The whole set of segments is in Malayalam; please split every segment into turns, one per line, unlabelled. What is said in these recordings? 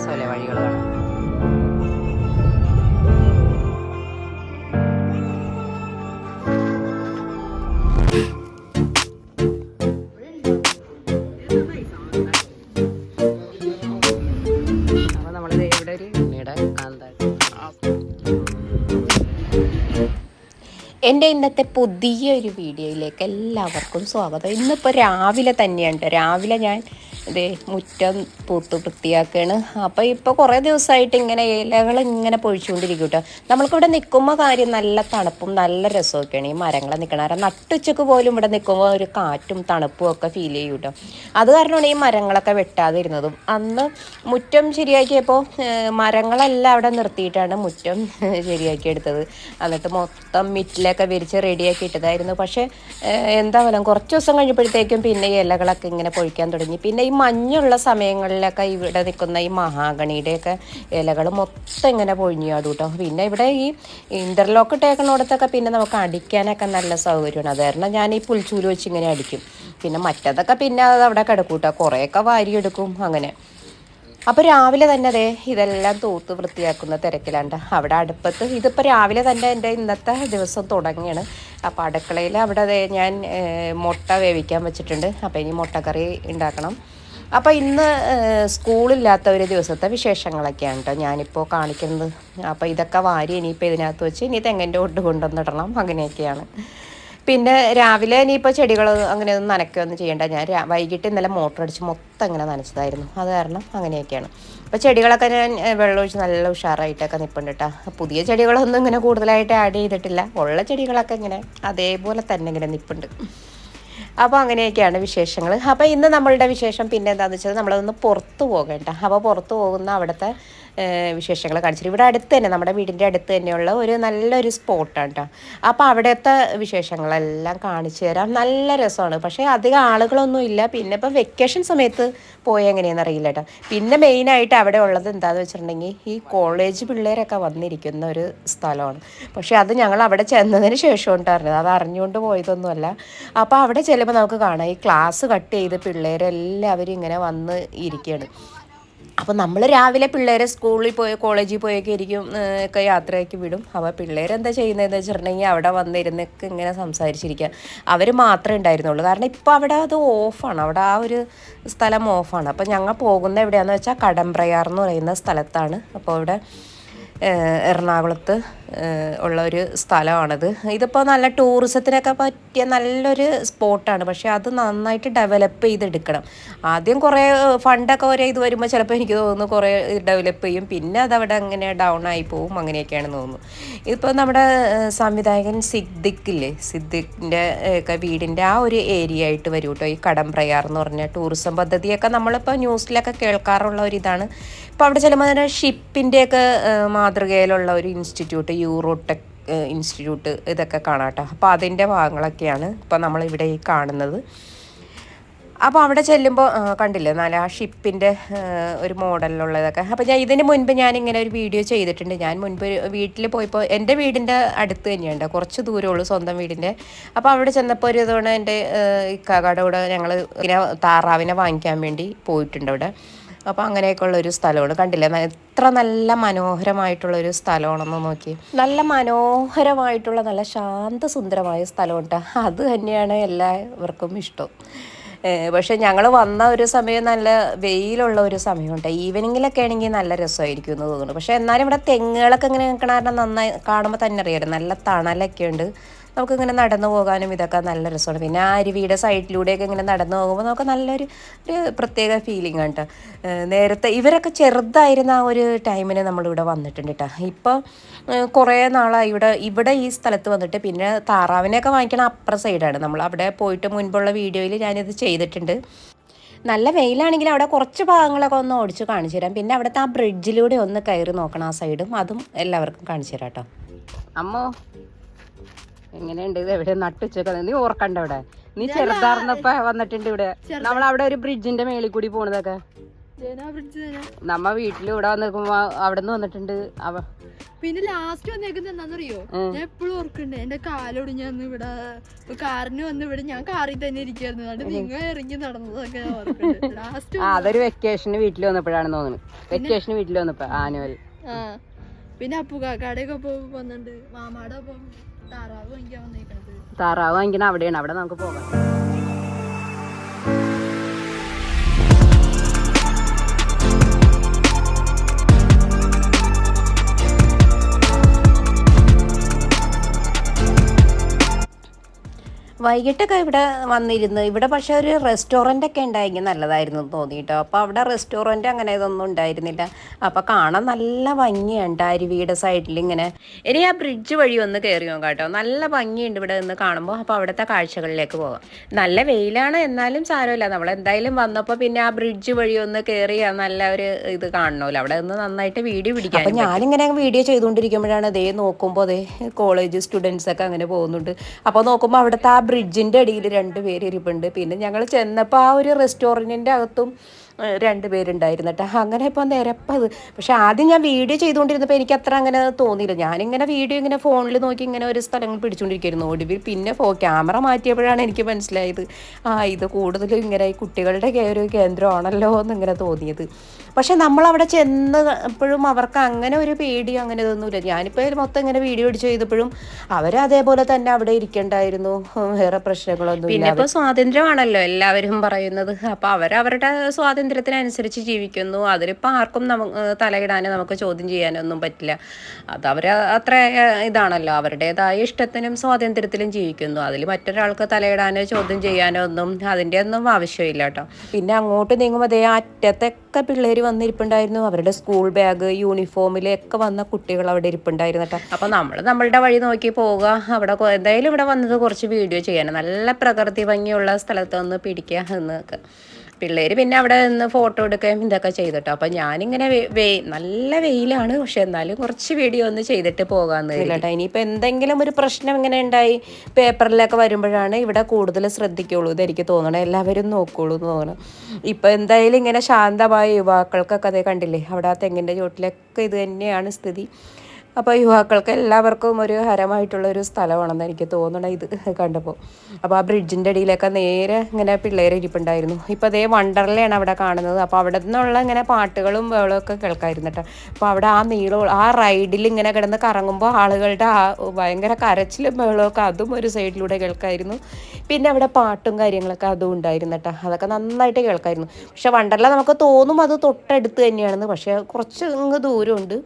രസമല്ലേ വഴികൾ കാണാൻ? അപ്പൊ നമ്മളിത് ഇവിടെ ഒരു
വീഡിയോയിലേക്ക് എല്ലാവർക്കും സ്വാഗതം. ഇന്നിപ്പോൾ രാവിലെ തന്നെയുണ്ട് രാവിലെ ഞാൻ ഇതേ മുറ്റം തൂത്ത് വൃത്തിയാക്കുകയാണ് അപ്പോൾ ഇപ്പോൾ കുറേ ദിവസമായിട്ട് ഇങ്ങനെ ഇലകൾ ഇങ്ങനെ പൊഴിച്ചുകൊണ്ടിരിക്കും കേട്ടോ നമ്മൾക്കിവിടെ നിൽക്കുമ്പോൾ കാര്യം നല്ല തണുപ്പും നല്ല രസമൊക്കെയാണ്. ഈ മരങ്ങളെ നിൽക്കണം കാരണം നട്ടുച്ചക്ക് പോലും ഇവിടെ നിൽക്കുമ്പോൾ ഒരു കാറ്റും തണുപ്പും ഒക്കെ ഫീൽ ചെയ്യും കേട്ടോ അത് കാരണമാണ് ഈ മരങ്ങളൊക്കെ വെട്ടാതിരുന്നതും. അന്ന് മുറ്റം ശരിയാക്കിയപ്പോൾ മരങ്ങളെല്ലാം അവിടെ നിർത്തിയിട്ടാണ് മുറ്റം ശരിയാക്കി എടുത്തത്. എന്നിട്ട് മൊത്തം മിറ്റിലൊക്കെ വിരിച്ച് റെഡിയാക്കി ഇട്ടതായിരുന്നു. പക്ഷേ എന്താ പറയുക കുറച്ച് ദിവസം കഴിഞ്ഞപ്പോഴത്തേക്കും പിന്നെ ഇലകളൊക്കെ ഇങ്ങനെ പൊഴിക്കാൻ തുടങ്ങി. പിന്നെ ഈ മഞ്ഞുള്ള സമയങ്ങളിലൊക്കെ ഇവിടെ നിൽക്കുന്ന ഈ മഹാഗണിയുടെയൊക്കെ ഇലകൾ മൊത്തം ഇങ്ങനെ പൊഴിഞ്ഞു ആടും കേട്ടോ പിന്നെ ഇവിടെ ഈ ഇന്റർലോക്ക് ഇട്ടേക്കണോടത്തൊക്കെ പിന്നെ നമുക്ക് അടിക്കാനൊക്കെ നല്ല സൗകര്യമാണ്. അത് കാരണം ഞാൻ ഈ പുൽച്ചൂൽ വെച്ച് ഇങ്ങനെ അടിക്കും. പിന്നെ മറ്റതൊക്കെ പിന്നെ അത് അവിടെ കിടക്കും കേട്ടോ കുറേയൊക്കെ വാരിയെടുക്കും അങ്ങനെ. അപ്പോൾ രാവിലെ തന്നെ അതെ ഇതെല്ലാം തൂത്ത് വൃത്തിയാക്കുന്ന തിരക്കിലാണ്ട്. അവിടെ അടുപ്പത്ത് ഇതിപ്പോൾ രാവിലെ തന്നെ എന്റെ ഇന്നത്തെ ദിവസം തുടങ്ങിയാണ്. അപ്പോൾ അടുക്കളയിൽ അവിടെ ഞാൻ മുട്ട വേവിക്കാൻ വെച്ചിട്ടുണ്ട്. അപ്പോൾ ഇനി മുട്ടക്കറി ഉണ്ടാക്കണം. അപ്പോൾ ഇന്ന് സ്കൂളില്ലാത്ത ഒരു ദിവസത്തെ വിശേഷങ്ങളൊക്കെയാണ് കേട്ടോ ഞാനിപ്പോൾ കാണിക്കുന്നത്. അപ്പോൾ ഇതൊക്കെ വാരി ഇനിയിപ്പോൾ ഇതിനകത്ത് വെച്ച് ഇനി തെങ്ങിന്റെ ഒട്ട് കൊണ്ടുവന്നിടണം. അങ്ങനെയൊക്കെയാണ്. പിന്നെ രാവിലെ ഇനിയിപ്പോൾ ചെടികൾ അങ്ങനെ ഒന്നും നനയ്ക്കുകയൊന്നും ചെയ്യേണ്ട. ഞാൻ വൈകിട്ട് ഇന്നലെ മോട്ടർ അടിച്ച് മൊത്തം ഇങ്ങനെ നനച്ചതായിരുന്നു. അത് കാരണം അങ്ങനെയൊക്കെയാണ്. അപ്പോൾ ചെടികളൊക്കെ ഞാൻ വെള്ളമൊഴിച്ച് നല്ല ഉഷാറായിട്ടൊക്കെ നിൽപ്പുണ്ട് പുതിയ ചെടികളൊന്നും ഇങ്ങനെ കൂടുതലായിട്ട് ആഡ് ചെയ്തിട്ടില്ല. ഉള്ള ചെടികളൊക്കെ ഇങ്ങനെ അതേപോലെ തന്നെ ഇങ്ങനെ നിൽപ്പുണ്ട് അപ്പോൾ അങ്ങനെയൊക്കെയാണ് വിശേഷങ്ങൾ അപ്പോൾ ഇന്ന് നമ്മളുടെ വിശേഷം പിന്നെ എന്താണെന്ന് വെച്ചാൽ നമ്മളതൊന്ന് പുറത്ത് പോകേണ്ട. അപ്പോൾ പുറത്തു പോകുന്ന അവിടുത്തെ വിശേഷങ്ങൾ കാണിച്ചിട്ട്. ഇവിടെ അടുത്ത് തന്നെ നമ്മുടെ വീടിന്റെ അടുത്ത് തന്നെയുള്ള ഒരു നല്ലൊരു സ്പോട്ടാണ് കേട്ടോ. അപ്പോൾ അവിടുത്തെ വിശേഷങ്ങളെല്ലാം കാണിച്ചു തരാം. നല്ല രസമാണ്. പക്ഷേ അധികം ആളുകളൊന്നും ഇല്ല. പിന്നെ ഇപ്പോൾ വെക്കേഷൻ സമയത്ത് പോയ എങ്ങനെയാണെന്ന് അറിയില്ല കേട്ടോ. പിന്നെ മെയിനായിട്ട് അവിടെ ഉള്ളത് എന്താണെന്ന് വെച്ചിട്ടുണ്ടെങ്കിൽ ഈ കോളേജ് പിള്ളേരൊക്കെ വന്നിരിക്കുന്ന ഒരു സ്ഥലമാണ്. പക്ഷേ അത് ഞങ്ങൾ അവിടെ ചെന്നതിന് ശേഷം ഉണ്ടായിരുന്നത് അത് അറിഞ്ഞുകൊണ്ട് പോയതൊന്നുമല്ല. അപ്പോൾ അവിടെ ചെല്ലുമ്പോൾ നമുക്ക് കാണാം. ഈ ക്ലാസ് കട്ട് ചെയ്ത് പിള്ളേരെല്ലാവരും ഇങ്ങനെ വന്ന് ഇരിക്കുകയാണ്. അപ്പോൾ നമ്മൾ രാവിലെ പിള്ളേരെ സ്കൂളിൽ പോയി കോളേജിൽ പോയൊക്കെ ഇരിക്കും ഒക്കെ യാത്രയൊക്കെ വിടും. അപ്പോൾ പിള്ളേരെന്താ ചെയ്യുന്നതെന്ന് വെച്ചിട്ടുണ്ടെങ്കിൽ അവിടെ വന്നിരുന്നൊക്കെ ഇങ്ങനെ സംസാരിച്ചിരിക്കുക. അവർ മാത്രമേ ഉണ്ടായിരുന്നുള്ളൂ. കാരണം ഇപ്പോൾ അവിടെ അത് ഓഫാണ് അവിടെ ആ ഒരു സ്ഥലം ഓഫാണ് അപ്പോൾ ഞങ്ങൾ പോകുന്ന എവിടെയാണെന്ന് വെച്ചാൽ കടമ്പ്രയാർ എന്ന് പറയുന്ന സ്ഥലത്താണ്. അപ്പോൾ അവിടെ എറണാകുളത്ത് ഉള്ള ഒരു സ്ഥലമാണത്. ഇതിപ്പോൾ നല്ല ടൂറിസത്തിനൊക്കെ പറ്റിയ നല്ലൊരു സ്പോട്ടാണ്. പക്ഷേ അത് നന്നായിട്ട് ഡെവലപ്പ് ചെയ്തെടുക്കണം. ആദ്യം കുറേ ഫണ്ടൊക്കെ ഒരേ ഇത് വരുമ്പോൾ ചിലപ്പോൾ എനിക്ക് തോന്നുന്നു കുറേ ഡെവലപ്പ് ചെയ്യും. പിന്നെ അതവിടെ അങ്ങനെ ഡൗൺ ആയി പോവും അങ്ങനെയൊക്കെയാണ് തോന്നുന്നു. ഇതിപ്പോൾ നമ്മുടെ സംവിധായകൻ സിദ്ദിഖില്ലേ? സിദ്ദിഖിന്റെ ഒക്കെ വീടിന്റെ ആ ഒരു ഏരിയ ആയിട്ട് വരും കേട്ടോ ഈ കടമ്പ്രയാർ എന്ന് പറഞ്ഞ ടൂറിസം പദ്ധതിയൊക്കെ നമ്മളിപ്പോൾ ന്യൂസിലൊക്കെ കേൾക്കാറുള്ള ഒരു ഇതാണ് ഇപ്പോൾ അവിടെ ചിലപ്പോൾ ഷിപ്പിന്റെയൊക്കെ മാതൃകയിലുള്ള ഒരു ഇൻസ്റ്റിറ്റ്യൂട്ട് യൂറോടെക് ഇൻസ്റ്റിറ്റ്യൂട്ട് ഇതൊക്കെ കാണാം കേട്ടോ അപ്പോൾ അതിന്റെ ഭാഗങ്ങളൊക്കെയാണ് ഇപ്പോൾ നമ്മളിവിടെ ഈ കാണുന്നത്. അപ്പോൾ അവിടെ ചെല്ലുമ്പോൾ കണ്ടില്ലേ? നല്ല ആ ഷിപ്പിന്റെ ഒരു മോഡലിലുള്ളതൊക്കെ. അപ്പോൾ ഞാൻ ഇതിന് മുൻപ് ഞാൻ ഇങ്ങനെ ഒരു വീഡിയോ ചെയ്തിട്ടുണ്ട്. ഞാൻ മുൻപ് വീട്ടിൽ പോയപ്പോൾ എന്റെ വീടിന്റെ അടുത്ത് തന്നെയുണ്ട്. കുറച്ച് ദൂരമുള്ളൂ സ്വന്തം വീടിന്റെ അപ്പോൾ അവിടെ ചെന്നപ്പോൾ ഒരു തവണ എന്റെ ഇക്കാക്കയുടെ കൂടെ ഞങ്ങൾ ഇങ്ങനെ താറാവിനെ വാങ്ങിക്കാൻ വേണ്ടി പോയിട്ടുണ്ട് അവിടെ. അപ്പോൾ അങ്ങനെയൊക്കെ ഉള്ള ഒരു സ്ഥലമാണ്. കണ്ടില്ലേ? എത്ര നല്ല മനോഹരമായിട്ടുള്ള ഒരു സ്ഥലമാണെന്ന് നോക്കി. നല്ല മനോഹരമായിട്ടുള്ള നല്ല ശാന്ത ശാന്തസുന്ദരമായ സ്ഥലമുണ്ട്. അത് തന്നെയാണ് എല്ലാവർക്കും ഇഷ്ടം. പക്ഷെ ഞങ്ങൾ വന്ന ഒരു സമയം നല്ല വെയിലുള്ള ഒരു സമയമുണ്ട്. ഈവനിങ്ങിലൊക്കെ ആണെങ്കിൽ നല്ല രസമായിരിക്കും എന്ന് തോന്നുന്നു. പക്ഷെ എന്നാലും ഇവിടെ തെങ്ങുകളൊക്കെ ഇങ്ങനെ നിൽക്കണ കാരണം നന്നായി കാണുമ്പോൾ തന്നെ അറിയാം. നല്ല തണലൊക്കെ ഉണ്ട് നമുക്കിങ്ങനെ നടന്നു പോകാനും ഇതൊക്കെ നല്ല രസമാണ്. പിന്നെ ആ അരുവിയുടെ സൈഡിലൂടെയൊക്കെ ഇങ്ങനെ നടന്നു പോകുമ്പോൾ നമുക്ക് നല്ലൊരു ഒരു പ്രത്യേക ഫീലിംഗ് ആണ് കേട്ടോ നേരത്തെ ഇവരൊക്കെ ചെറുതായിരുന്ന ആ ഒരു ടൈമിന് നമ്മളിവിടെ വന്നിട്ടുണ്ട് കേട്ടോ ഇപ്പോൾ കുറേ നാളായി ഇവിടെ ഇവിടെ ഈ സ്ഥലത്ത് വന്നിട്ട് പിന്നെ താറാവിനെയൊക്കെ വാങ്ങിക്കണ അപ്പുറ സൈഡാണ് നമ്മൾ അവിടെ പോയിട്ട് മുൻപുള്ള വീഡിയോയിൽ ഞാനിത് ചെയ്തിട്ടുണ്ട്. നല്ല വെയിലാണെങ്കിൽ അവിടെ കുറച്ച് ഭാഗങ്ങളൊക്കെ ഒന്ന് ഓടിച്ച് കാണിച്ചു തരാം. പിന്നെ അവിടുത്തെ ആ ബ്രിഡ്ജിലൂടെ ഒന്ന് കയറി നോക്കണം ആ സൈഡും അതും എല്ലാവർക്കും കാണിച്ചു തരാം കേട്ടോ
അമ്മോ എങ്ങനെയുണ്ട്? ഇത് എവിടെ നട്ടുച്ചൊക്കെ നീ ഓർക്കണ്ട ഇവിടെ. നീ ചെറുതാർന്നപ്പ വന്നിട്ടുണ്ട് ഇവിടെ. നമ്മൾ അവിടെ ഒരു ബ്രിഡ്ജിന്റെ മേളിൽ കൂടി പോണതൊക്കെ. നമ്മ വീട്ടിൽ ഇവിടെ വന്നിരിക്കുമ്പോ അവിടെ നിന്ന് വന്നിട്ടുണ്ട്. അവ
പിന്നെ ലാസ്റ്റ് വന്നേക്കുന്നത് എന്താണെന്നറിയോ? ഞാൻ എപ്പോഴും ഓർക്കുന്നുണ്ട് എന്റെ കാലൊടിഞ്ഞ് ഞാൻ ഇവിടെ കാറിന് വന്ന് ഇവിടെ ഞാൻ കാറിൽ തന്നെ ഇരിക്കായിരുന്നു അതുകൊണ്ട് നിങ്ങൾ ഇറങ്ങി നടന്നതൊക്കെ ലാസ്റ്റ്
അതൊരു വെക്കേഷന് വീട്ടിൽ വന്നപ്പോഴാണ് തോന്നുന്നത് വെക്കേഷന് വീട്ടിൽ വന്നപ്പോ ആനുവൽ.
പിന്നെ അപ്പുകാക്കാടെയൊക്കെ ഒപ്പം വന്നിട്ടുണ്ട് മാമാടെ ഒപ്പം. താറാവ് വാങ്ങിക്കാൻ വന്നേക്കണത്.
താറാവ് വാങ്ങിക്കണ അവിടെയാണ്. അവിടെ നമുക്ക് പോകാം.
വൈകിട്ടൊക്കെ ഇവിടെ വന്നിരുന്നു. ഇവിടെ പക്ഷേ ഒരു റെസ്റ്റോറന്റ് ഒക്കെ ഉണ്ടായെങ്കിൽ നല്ലതായിരുന്നു തോന്നിയിട്ടോ. അപ്പോൾ അവിടെ റെസ്റ്റോറന്റ് അങ്ങനെ ഇതൊന്നും ഉണ്ടായിരുന്നില്ല. അപ്പോൾ കാണാൻ നല്ല ഭംഗിയുണ്ട്. അരുവിയുടെ സൈഡിൽ ഇങ്ങനെ. ഇനി ആ ബ്രിഡ്ജ് വഴി ഒന്ന് കയറി നോക്കാം കേട്ടോ. നല്ല ഭംഗിയുണ്ട് ഇവിടെ നിന്ന് കാണുമ്പോൾ. അപ്പോൾ അവിടുത്തെ കാഴ്ചകളിലേക്ക് പോകാം. നല്ല വെയിലാണ് എന്നാലും സാരമില്ല. നമ്മൾ എന്തായാലും വന്നപ്പോൾ പിന്നെ ആ ബ്രിഡ്ജ് വഴി ഒന്ന് കയറി നല്ല ഒരു ഇത് കാണണമല്ലോ. അവിടെ നിന്ന് നന്നായിട്ട് വീഡിയോ പിടിക്കാം അപ്പോൾ ഞാനിങ്ങനെ വീഡിയോ ചെയ്തുകൊണ്ടിരിക്കുമ്പോഴാണ് അതേ നോക്കുമ്പോൾ അതേ കോളേജ് സ്റ്റുഡൻസ് ഒക്കെ അങ്ങനെ പോകുന്നുണ്ട്. അപ്പോൾ നോക്കുമ്പോൾ അവിടുത്തെ ആ ബ്രിഡ്ജിന്റെ അടിയിൽ രണ്ട് പേര് ഇരിപ്പുണ്ട്. പിന്നെ ഞങ്ങൾ ചെന്നപ്പോൾ ആ ഒരു റെസ്റ്റോറന്റിന്റെ അകത്തും രണ്ട് പേരുണ്ടായിരുന്നു കേട്ടോ അങ്ങനെ ഇപ്പോൾ നിരപ്പത് പക്ഷേ ആദ്യം ഞാൻ വീഡിയോ ചെയ്തുകൊണ്ടിരുന്നപ്പോൾ എനിക്ക് അത്ര അങ്ങനെ തോന്നിയില്ല. ഞാനിങ്ങനെ വീഡിയോ ഇങ്ങനെ ഫോണിൽ നോക്കി ഇങ്ങനെ ഒരു സ്ഥലങ്ങൾ പിടിച്ചുകൊണ്ടിരിക്കുന്നു ഒടുവിൽ പിന്നെ ഫോ ക്യാമറ മാറ്റിയപ്പോഴാണ് എനിക്ക് മനസ്സിലായത്. ആ ഇത് കൂടുതലും ഇങ്ങനെ ഈ കുട്ടികളുടെ ഒരു കേന്ദ്രമാണല്ലോ എന്നിങ്ങനെ തോന്നിയത്. പക്ഷെ നമ്മളവിടെ ചെന്നപ്പോഴും അവർക്ക് അങ്ങനെ ഒരു പേടി അങ്ങനെ ഇതൊന്നുമില്ല. ഞാനിപ്പോൾ മൊത്തം ഇങ്ങനെ വീഡിയോ എടുത്ത് ചെയ്തപ്പോഴും അവർ അതേപോലെ തന്നെ അവിടെ ഇരിക്കണ്ടായിരുന്നു. വേറെ പ്രശ്നങ്ങളൊന്നും പിന്നെ ഇപ്പോൾ സ്വാതന്ത്ര്യമാണല്ലോ എല്ലാവരും പറയുന്നത്. അപ്പോൾ അവരവരുടെ സ്വാതന്ത്ര്യത്തിനനുസരിച്ച് ജീവിക്കുന്നു. അതിലിപ്പോൾ ആർക്കും നമുക്ക് തലയിടാനോ നമുക്ക് ചോദ്യം ചെയ്യാനൊന്നും പറ്റില്ല. അത് അവർ അത്ര ഇതാണല്ലോ. അവരുടേതായ ഇഷ്ടത്തിനും സ്വാതന്ത്ര്യത്തിലും ജീവിക്കുന്നു. അതിൽ മറ്റൊരാൾക്ക് തലയിടാനോ ചോദ്യം ചെയ്യാനോ ഒന്നും അതിന്റെ ഒന്നും ആവശ്യമില്ല കേട്ടോ. പിന്നെ അങ്ങോട്ട് നീങ്ങുമ്പോൾ അതേ അറ്റത്തൊക്കെ പിള്ളേർ വന്നിരിപ്പുണ്ടായിരുന്നു. അവരുടെ സ്കൂൾ ബാഗ് യൂണിഫോമിലൊക്കെ വന്ന കുട്ടികൾ അവിടെ ഇരിപ്പുണ്ടായിരുന്നു കേട്ടോ. അപ്പോൾ നമ്മൾ നമ്മളുടെ വഴി നോക്കി പോവുക. അവിടെ എന്തായാലും ഇവിടെ വന്നത് കുറച്ച് വീഡിയോ ചെയ്യാൻ നല്ല പ്രകൃതി ഭംഗിയുള്ള സ്ഥലത്ത് വന്ന് പിടിക്കുക എന്നൊക്കെ. പിള്ളേർ പിന്നെ അവിടെ നിന്ന് ഫോട്ടോ എടുക്കുകയും ഇതൊക്കെ ചെയ്തിട്ടോ. അപ്പം ഞാനിങ്ങനെ വെ- വെ- നല്ല വെയിലാണ്. പക്ഷെ എന്നാലും കുറച്ച് വീഡിയോ ഒന്ന് ചെയ്തിട്ട് പോകാമെന്ന് കേട്ടോ ഇനിയിപ്പോൾ എന്തെങ്കിലും ഒരു പ്രശ്നം ഇങ്ങനെ ഉണ്ടായി പേപ്പറിലൊക്കെ വരുമ്പോഴാണ് ഇവിടെ കൂടുതൽ ശ്രദ്ധിക്കുള്ളൂ ഇതെനിക്ക് തോന്നണം. എല്ലാവരും നോക്കുള്ളൂ എന്ന് തോന്നണം. ഇപ്പം എന്തായാലും ഇങ്ങനെ ശാന്തമായ യുവാക്കൾക്കൊക്കെ അതേ കണ്ടില്ലേ അവിടെ ആ തെങ്ങിന്റെ ചോട്ടിലൊക്കെ ഇത് തന്നെയാണ് സ്ഥിതി. അപ്പോൾ യുവാക്കൾക്ക് എല്ലാവർക്കും ഒരു ഹരമായിട്ടുള്ള ഒരു സ്ഥലമാണെന്ന് എനിക്ക് തോന്നണം ഇത് കണ്ടപ്പോൾ അപ്പോൾ ആ ബ്രിഡ്ജിന്റെ അടിയിലൊക്കെ നേരെ ഇങ്ങനെ പിള്ളേരെ ഇരിപ്പുണ്ടായിരുന്നു. ഇപ്പോൾ അതേ വണ്ടർലയാണ് അവിടെ കാണുന്നത്. അപ്പോൾ അവിടെ നിന്നുള്ള ഇങ്ങനെ പാട്ടുകളും ബഹളമൊക്കെ കേൾക്കായിരുന്നു കേട്ടോ അപ്പോൾ അവിടെ ആ നീളം ആ റൈഡിൽ ഇങ്ങനെ കിടന്ന് കറങ്ങുമ്പോൾ ആളുകളുടെ ആ ഭയങ്കര കരച്ചിലും ബഹളമൊക്കെ അതും ഒരു സൈഡിലൂടെ കേൾക്കായിരുന്നു. പിന്നെ അവിടെ പാട്ടും കാര്യങ്ങളൊക്കെ അതും ഉണ്ടായിരുന്നു കേട്ടോ അതൊക്കെ നന്നായിട്ട് കേൾക്കായിരുന്നു. പക്ഷേ വണ്ടർല നമുക്ക് തോന്നും അത് തൊട്ടടുത്ത് തന്നെയാണെന്ന്. പക്ഷേ കുറച്ച് ഇങ്ങ് ദൂരമുണ്ട്.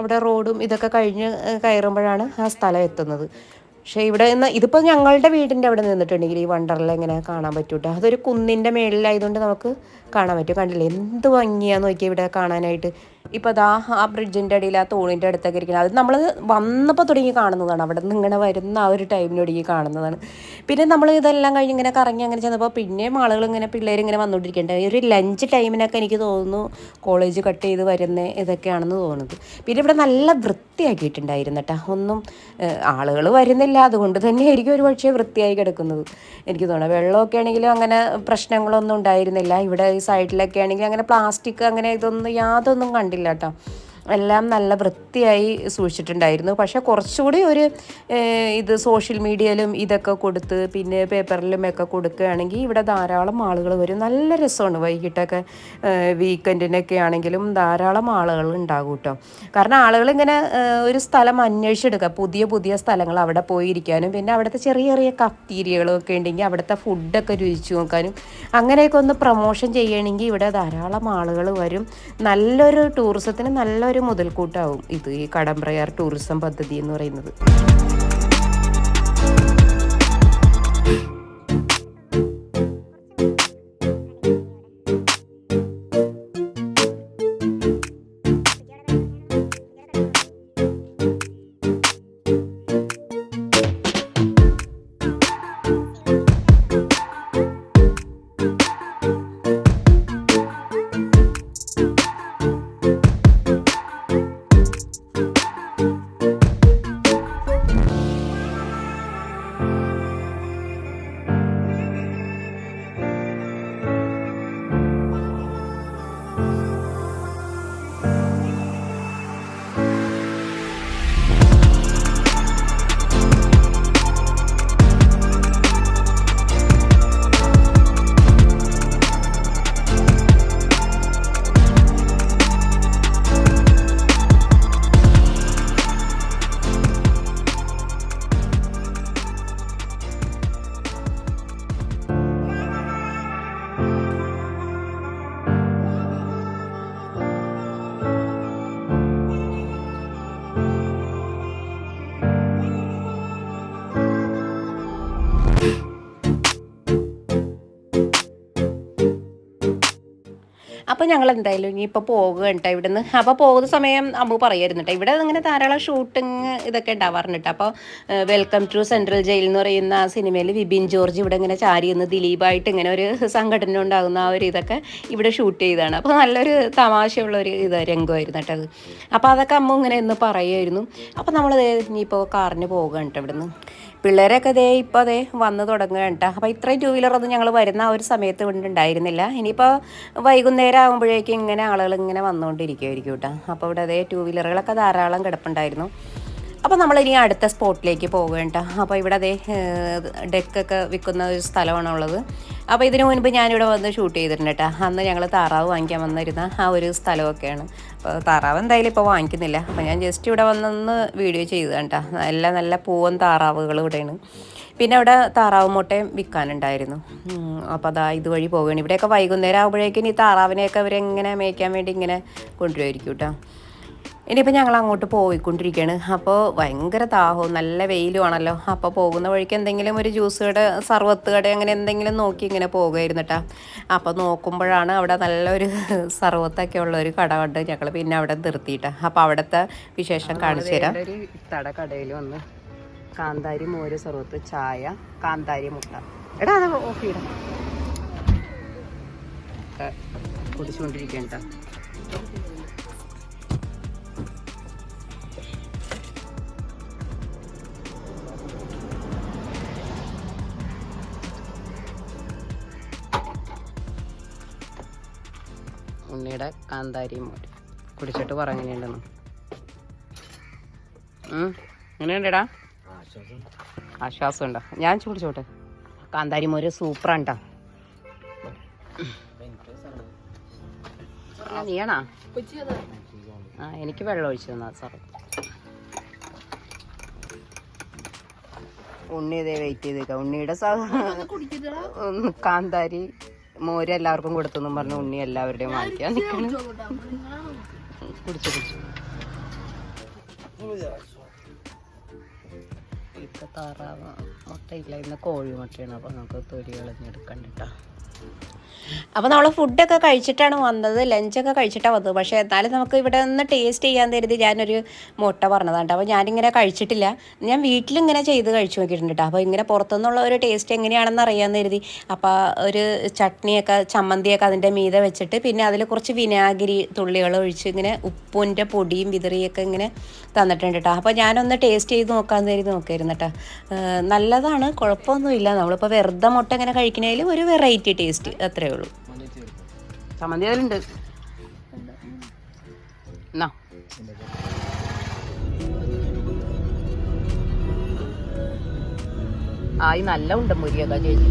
അവിടെ റോഡും ഇതൊക്കെ കഴിഞ്ഞ് കയറുമ്പോഴാണ് ആ സ്ഥലം എത്തുന്നത്. പക്ഷേ ഇവിടെ നിന്ന് ഇതിപ്പോൾ ഞങ്ങളുടെ വീടിന്റെ അവിടെ നിന്നിട്ടുണ്ടെങ്കിൽ ഈ വണ്ടറിൽ എങ്ങനെ കാണാൻ പറ്റൂട്ടോ? അതൊരു കുന്നിന്റെ മേളിലായതുകൊണ്ട് നമുക്ക് കാണാൻ പറ്റും. കണ്ടില്ലേ? എന്ത് ഭംഗിയാന്ന് നോക്കിയാൽ ഇവിടെ കാണാനായിട്ട്. ഇപ്പോൾ അതാ ആ ബ്രിഡ്ജിന്റെ അടിയിൽ ആ തൂണിന്റെ അടുത്തൊക്കെ ഇരിക്കുന്നത്. അത് നമ്മൾ വന്നപ്പോൾ തുടങ്ങി കാണുന്നതാണ്. അവിടെ നിന്ന് ഇങ്ങനെ വരുന്ന ആ ഒരു ടൈമിനൊടുങ്ങി കാണുന്നതാണ്. പിന്നെ നമ്മൾ ഇതെല്ലാം കഴിഞ്ഞ് ഇങ്ങനെ കറങ്ങി അങ്ങനെ ചെന്നപ്പോൾ പിന്നെയും ആളുകൾ ഇങ്ങനെ പിള്ളേർ ഇങ്ങനെ വന്നുകൊണ്ടിരിക്കേണ്ടത് ഒരു ലഞ്ച് ടൈമിനൊക്കെ എനിക്ക് തോന്നുന്നു കോളേജ് കട്ട് ചെയ്ത് വരുന്ന ഇതൊക്കെയാണെന്ന് തോന്നുന്നത് പിന്നെ ഇവിടെ നല്ല വൃത്തിയാക്കിയിട്ടുണ്ടായിരുന്നു കേട്ടോ ഒന്നും ആളുകൾ വരുന്നില്ല. അതുകൊണ്ട് തന്നെ ആയിരിക്കും ഒരു പക്ഷേ വൃത്തിയായി കിടക്കുന്നത്. എനിക്ക് തോന്നുന്നു വെള്ളമൊക്കെ ആണെങ്കിലും അങ്ങനെ പ്രശ്നങ്ങളൊന്നും ഉണ്ടായിരുന്നില്ല. ഇവിടെ ഈ സൈഡിലൊക്കെ ആണെങ്കിൽ അങ്ങനെ പ്ലാസ്റ്റിക് അങ്ങനെ ഇതൊന്നും യാതൊന്നും കണ്ടില്ല. കേട്ടോ എല്ലാം നല്ല വൃത്തിയായി സൂക്ഷിച്ചിട്ടുണ്ടായിരുന്നു. പക്ഷേ കുറച്ചുകൂടി ഒരു ഇത് സോഷ്യൽ മീഡിയയിലും ഇതൊക്കെ കൊടുത്ത് പിന്നെ പേപ്പറിലും ഒക്കെ കൊടുക്കുകയാണെങ്കിൽ ഇവിടെ ധാരാളം ആളുകൾ വരും. നല്ല രസമാണ് വൈകിട്ടൊക്കെ വീക്കെൻഡിനൊക്കെ ആണെങ്കിലും ധാരാളം ആളുകൾ ഉണ്ടാകും കേട്ടോ. കാരണം ആളുകൾ ഇങ്ങനെ ഒരു സ്ഥലം അന്വേഷിച്ചെടുക്കുക. പുതിയ പുതിയ സ്ഥലങ്ങൾ അവിടെ പോയിരിക്കാനും പിന്നെ അവിടുത്തെ ചെറിയ ചെറിയ കഫ്റ്റീരിയകളും ഒക്കെ ഉണ്ടെങ്കിൽ അവിടുത്തെ ഫുഡൊക്കെ രുചിച്ചു നോക്കാനും അങ്ങനെയൊക്കെ ഒന്ന് പ്രൊമോഷൻ ചെയ്യണമെങ്കിൽ ഇവിടെ ധാരാളം ആളുകൾ വരും. നല്ലൊരു ടൂറിസത്തിന് നല്ലൊരു മുതൽക്കൂട്ടാവും ഇത് ഈ കടമ്പ്രയാർ ടൂറിസം പദ്ധതി എന്ന് പറയുന്നത്. ഞങ്ങൾ എന്തായാലും ഇനിയിപ്പോൾ പോകുക കേട്ടോ ഇവിടുന്ന്. അപ്പോൾ പോകുന്ന സമയം അമ്മു പറയായിരുന്നു കേട്ടോ ഇവിടെ ഇങ്ങനെ ധാരാളം ഷൂട്ടിങ് ഇതൊക്കെ ഉണ്ടാവാറുണ്ട് കേട്ടോ അപ്പോൾ വെൽക്കം ടു സെൻട്രൽ ജയിൽ എന്ന് പറയുന്ന ആ സിനിമയിൽ വിപിൻ ജോർജ് ഇവിടെ ഇങ്ങനെ ചാരി നിന്ന് ദിലീപായിട്ട് ഇങ്ങനെ ഒരു സംഘടന ഉണ്ടാകുന്ന ആ ഒരു ഇതൊക്കെ ഇവിടെ ഷൂട്ട് ചെയ്തതാണ്. അപ്പോൾ നല്ലൊരു തമാശയുള്ള ഒരു ഇത് രംഗമായിരുന്നു കേട്ടോ അത്. അപ്പോൾ അതൊക്കെ അമ്മ ഇങ്ങനെ എന്ന് പറയുമായിരുന്നു അപ്പോൾ നമ്മൾ ഇനിയിപ്പോൾ കാറിന് പോകുക കേട്ടോ ഇവിടുന്ന്. പിള്ളേരൊക്കെ ദേ ഇപ്പോൾ അതേ വന്ന് തുടങ്ങുകയാണ് കേട്ടോ അപ്പോൾ ഇത്രയും ടൂ വീലറൊന്നും ഞങ്ങൾ വരുന്ന ആ ഒരു സമയത്ത് ഉണ്ടായിരുന്നില്ല ഇനിയിപ്പോൾ വൈകുന്നേരം ആകുമ്പോഴേക്കും ഇങ്ങനെ ആളുകൾ ഇങ്ങനെ വന്നുകൊണ്ടിരിക്കുമായിരിക്കും കേട്ടോ അപ്പോൾ ഇവിടെ അതേ ടൂ വീലറുകളൊക്കെ ധാരാളം കിടപ്പുണ്ടായിരുന്നു. അപ്പോൾ നമ്മൾ ഇനി അടുത്ത സ്പോട്ടിലേക്ക് പോകേണ്ട അപ്പോൾ ഇവിടെ അതേ ഡെക്കൊക്കെ വിൽക്കുന്ന ഒരു സ്ഥലമാണുള്ളത്. അപ്പോൾ ഇതിനു മുൻപ് ഞാനിവിടെ വന്ന് ഷൂട്ട് ചെയ്തിട്ടുണ്ട് കേട്ടോ അന്ന് ഞങ്ങൾ താറാവ് വാങ്ങിക്കാൻ വന്നിരുന്ന ആ ഒരു സ്ഥലമൊക്കെയാണ്. അപ്പോൾ താറാവ് എന്തായാലും ഇപ്പോൾ വാങ്ങിക്കുന്നില്ല. അപ്പോൾ ഞാൻ ജസ്റ്റ് ഇവിടെ വന്നൊന്ന് വീഡിയോ ചെയ്തതാണ് കേട്ടോ നല്ല നല്ല പൂവൻ താറാവുകൾ ഇവിടെയാണ്. പിന്നെ അവിടെ താറാവ് മുട്ടയും വിൽക്കാനുണ്ടായിരുന്നു. അപ്പോൾ അതാ ഇതുവഴി പോവുകയാണ്. ഇവിടെയൊക്കെ വൈകുന്നേരം ആകുമ്പോഴേക്കും ഈ താറാവിനെയൊക്കെ അവരെങ്ങനെ മേയ്ക്കാൻ വേണ്ടി ഇങ്ങനെ കൊണ്ടുവരുമായിരിക്കും കേട്ടോ ഇനിയിപ്പോൾ ഞങ്ങൾ അങ്ങോട്ട് പോയിക്കൊണ്ടിരിക്കുകയാണ് അപ്പോൾ ഭയങ്കര ദാഹവും നല്ല വെയിലുമാണല്ലോ. അപ്പോൾ പോകുന്ന വഴിക്ക് എന്തെങ്കിലും ഒരു ജ്യൂസ് കട സർവത്ത് കട അങ്ങനെ എന്തെങ്കിലും നോക്കി ഇങ്ങനെ പോകുമായിരുന്നു കേട്ടോ അപ്പോൾ നോക്കുമ്പോഴാണ് അവിടെ നല്ലൊരു സർവത്തൊക്കെ ഉള്ള ഒരു കട കണ്ട് ഞങ്ങൾ പിന്നെ അവിടെ നിർത്തിയിട്ടാ അപ്പോൾ അവിടുത്തെ വിശേഷം കാണിച്ചു തരാം.
തട കടയിൽ വന്ന് കാന്താരി മോര് സർവത്ത് ചായ കാന്താരി മുട്ട. എടാ അത് ഓഫ് ചെയ്യണം കുടിച്ചുകൊണ്ടിരിക്കണ്ട ഉണ്ണിയുടെ കാന്താരിയും മോര്. കുടിച്ചിട്ട് പറ എങ്ങനെയുണ്ടെന്ന്. എങ്ങനെയുണ്ടെടാ? ആശ്വാസം ഉണ്ടോ ഞാൻ കുടിച്ചോട്ടെ. കാന്താരി മോര് സൂപ്പറാണ്ടാ നീയാണാ? ആ എനിക്ക് വെള്ളം ഒഴിച്ചു തന്നാ സാർ ഉണ്ണി ഇതേ വെയിറ്റ് ചെയ്തേക്കാം. ഉണ്ണിയുടെ കാന്താരി മോര് എല്ലാവർക്കും കൊടുത്തെന്നും പറഞ്ഞു ഉണ്ണി എല്ലാവരുടെയും വാങ്ങിക്കാൻ നിൽക്കണം കുടിച്ചു കുടിച്ചു. ഇപ്പൊ താറാവ് മുട്ടയില്ല. ഇന്ന് കോഴി മുട്ടയാണ്. അപ്പൊ നമുക്ക് തൊലി കളഞ്ഞെടുക്കണ്ടിട്ടാ
അപ്പോൾ നമ്മൾ ഫുഡൊക്കെ കഴിച്ചിട്ടാണ് വന്നത് ലഞ്ചൊക്കെ കഴിച്ചിട്ടാണ് വന്നത്. പക്ഷേ എന്നാലും നമുക്ക് ഇവിടെ നിന്ന് ടേസ്റ്റ് ചെയ്യാൻ കരുതി ഞാനൊരു മുട്ട പറഞ്ഞതാണ് അപ്പോൾ ഞാനിങ്ങനെ കഴിച്ചിട്ടില്ല. ഞാൻ വീട്ടിലിങ്ങനെ ചെയ്ത് കഴിച്ചു നോക്കിയിട്ടുണ്ട് അപ്പോൾ ഇങ്ങനെ പുറത്തുനിന്നുള്ള ഒരു ടേസ്റ്റ് എങ്ങനെയാണെന്ന് അറിയാമെന്ന് കരുതി. അപ്പോൾ ഒരു ചട്നിയൊക്കെ ചമ്മന്തിയൊക്കെ അതിന്റെ മീതെ വെച്ചിട്ട് പിന്നെ അതിൽ കുറച്ച് വിനാഗിരി തുള്ളികൾ ഒഴിച്ച് ഇങ്ങനെ ഉപ്പിന്റെ പൊടിയും വിതറിയൊക്കെ ഇങ്ങനെ തന്നിട്ടുണ്ട് കേട്ടോ. അപ്പോൾ ഞാനൊന്ന് ടേസ്റ്റ് ചെയ്ത് നോക്കാമെന്ന് കരുതി നോക്കിയിരുന്നു കേട്ടോ. നല്ലതാണ്. കുഴപ്പമൊന്നുമില്ല. നമ്മളിപ്പോൾ വെറുതെ മുട്ട ഇങ്ങനെ കഴിക്കുന്നതിലും ഒരു വെറൈറ്റി ടേസ്റ്റ് അത്രയേ ഉള്ളൂ.
ചമ്മന്തി അതിലുണ്ട് എന്നാ. ആയി നല്ല ഉണ്ട് മുരിയതാ ചേച്ചി.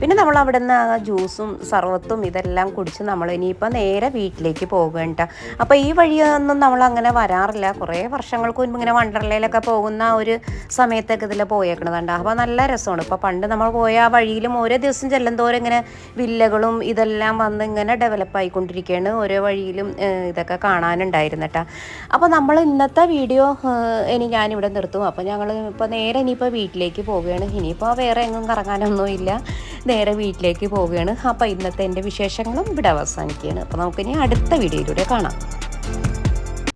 പിന്നെ നമ്മൾ അവിടെ നിന്ന് ആ ജ്യൂസും സർവത്തും ഇതെല്ലാം കുടിച്ച് നമ്മൾ ഇനിയിപ്പോൾ നേരെ വീട്ടിലേക്ക് പോകേണ്ട. അപ്പോൾ ഈ വഴിയൊന്നും നമ്മൾ അങ്ങനെ വരാറില്ല. കുറേ വർഷങ്ങൾക്ക് മുൻപ് ഇങ്ങനെ വണ്ടർലയിലൊക്കെ പോകുന്ന ഒരു സമയത്തൊക്കെ ഇതിൽ പോയേക്കണതുണ്ട്. അപ്പോൾ നല്ല രസമാണ്. ഇപ്പോൾ പണ്ട് നമ്മൾ പോയ ആ വഴിയിലും ഓരോ ദിവസം ചെല്ലുന്തോറും ഇങ്ങനെ വില്ലകളും ഇതെല്ലാം വന്ന് ഇങ്ങനെ ഡെവലപ്പ് ആയിക്കൊണ്ടിരിക്കുകയാണ് ഓരോ വഴിയിലും ഇതൊക്കെ കാണാനുണ്ടായിരുന്നു കേട്ടോ അപ്പോൾ നമ്മൾ ഇന്നത്തെ വീഡിയോ ഇനി ഞാനിവിടെ നിർത്തും. അപ്പോൾ ഞങ്ങൾ ഇപ്പോൾ നേരെ ഇനിയിപ്പോൾ വീട്ടിലേക്ക് പോവുകയാണ്. ഇനിയിപ്പോൾ വേറെ എങ്ങും കറങ്ങാനൊന്നും ഇല്ല നേരെ വീട്ടിലേക്ക് പോവുകയാണ്. അപ്പോൾ ഇന്നത്തെ എന്റെ വിശേഷങ്ങളും ഇവിടെ അവസാനിക്കുകയാണ്. അപ്പോൾ നമുക്കിനി അടുത്ത വീഡിയോയിലൂടെ കാണാം.